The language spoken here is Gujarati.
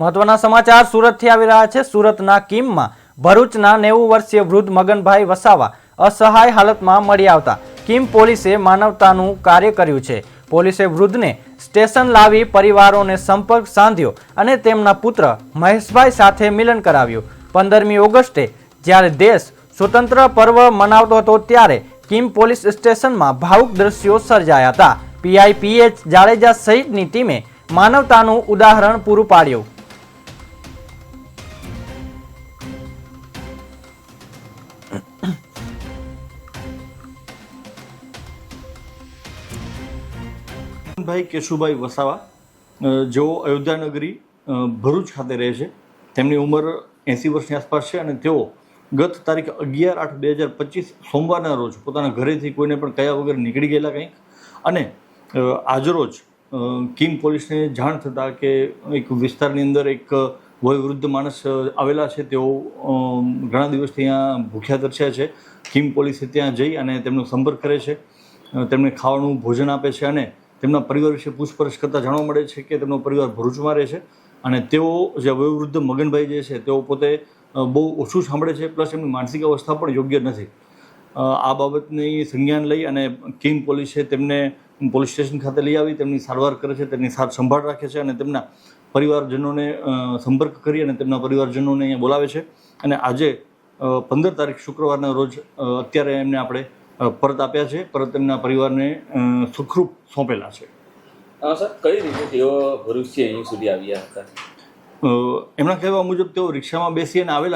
મહત્વના સમાચાર સુરતથી આવી રહ્યા છે. સુરતના કિમમાં ભરૂચના નેવું વર્ષીય વૃદ્ધ મગનભાઈ વસાવા અસહાય હાલતમાં મળી આવતા. કિમ પોલીસે માનવતાનું કાર્ય કર્યું છે. પોલીસે વૃદ્ધને સ્ટેશન લાવી પરિવારોને સંપર્ક સાંધ્યો અને તેમના પુત્ર મહેશભાઈ સાથે મિલન કરાવ્યું. પંદરમી ઓગસ્ટે જ્યારે દેશ સ્વતંત્ર પર્વ મનાવતો હતો ત્યારે કિમ પોલીસ સ્ટેશનમાં ભાવુક દ્રશ્યો સર્જાયા હતા. પીઆઈપીએચ જાડેજા સહિતની ટીમે માનવતાનું ઉદાહરણ પૂરું પાડ્યું. ભાઈ કેશુભાઈ વસાવા જેઓ અયોધ્યાનગરી નગરી ભરૂચ ખાતે રહે છે. તેમની ઉંમર એંસી વર્ષની આસપાસ છે અને તેઓ ગત તારીખ અગિયાર આઠ બે હજાર પચીસ સોમવારના રોજ પોતાના ઘરેથી કોઈને પણ કયા વગર નીકળી ગયેલા કંઈક અને આજરોજ કિંગ પોલીસને જાણ થતાં કે એક વિસ્તારની અંદર એક વયવૃદ્ધ માણસ આવેલા છે. તેઓ ઘણા દિવસથી અહીંયા ભૂખ્યા તરસ્યા છે. કિમ પોલીસે ત્યાં જઈ અને તેમનો સંપર્ક કરે છે. તેમને ખાવાનું, ભોજન આપે છે અને તેમના પરિવાર વિશે પૂછપરછ કરતાં જાણવા મળે છે કે તેમનો પરિવાર ભરૂચમાં રહે છે. અને તેઓ જે વયોવૃદ્ધ મગનભાઈ જે છે, તેઓ પોતે બહુ ઓછું સાંભળે છે. પ્લસ એમની માનસિક અવસ્થા પણ યોગ્ય નથી. આ બાબતની સંજ્ઞાન લઈ અને કિમ પોલીસે તેમને પોલીસ સ્ટેશન ખાતે લઈ આવી તેમની સારવાર કરે છે તેમની સાર સંભાળ રાખે છે અને તેમના પરિવારજનોને સંપર્ક કરી અને તેમના પરિવારજનોને અહીંયા બોલાવે છે. અને આજે પંદર તારીખ શુક્રવારના રોજ અત્યારે એમને આપણે પરત આપ્યા છે. પરત તેમના પરિવારને સુખરૂપ સોંપેલા છે. સર કઈ રીતે તેઓ ભરૂચથી અહીં સુધી આવ્યા હતા? એમના કહેવા મુજબ તેઓ રિક્ષામાં બેસી અને આવેલા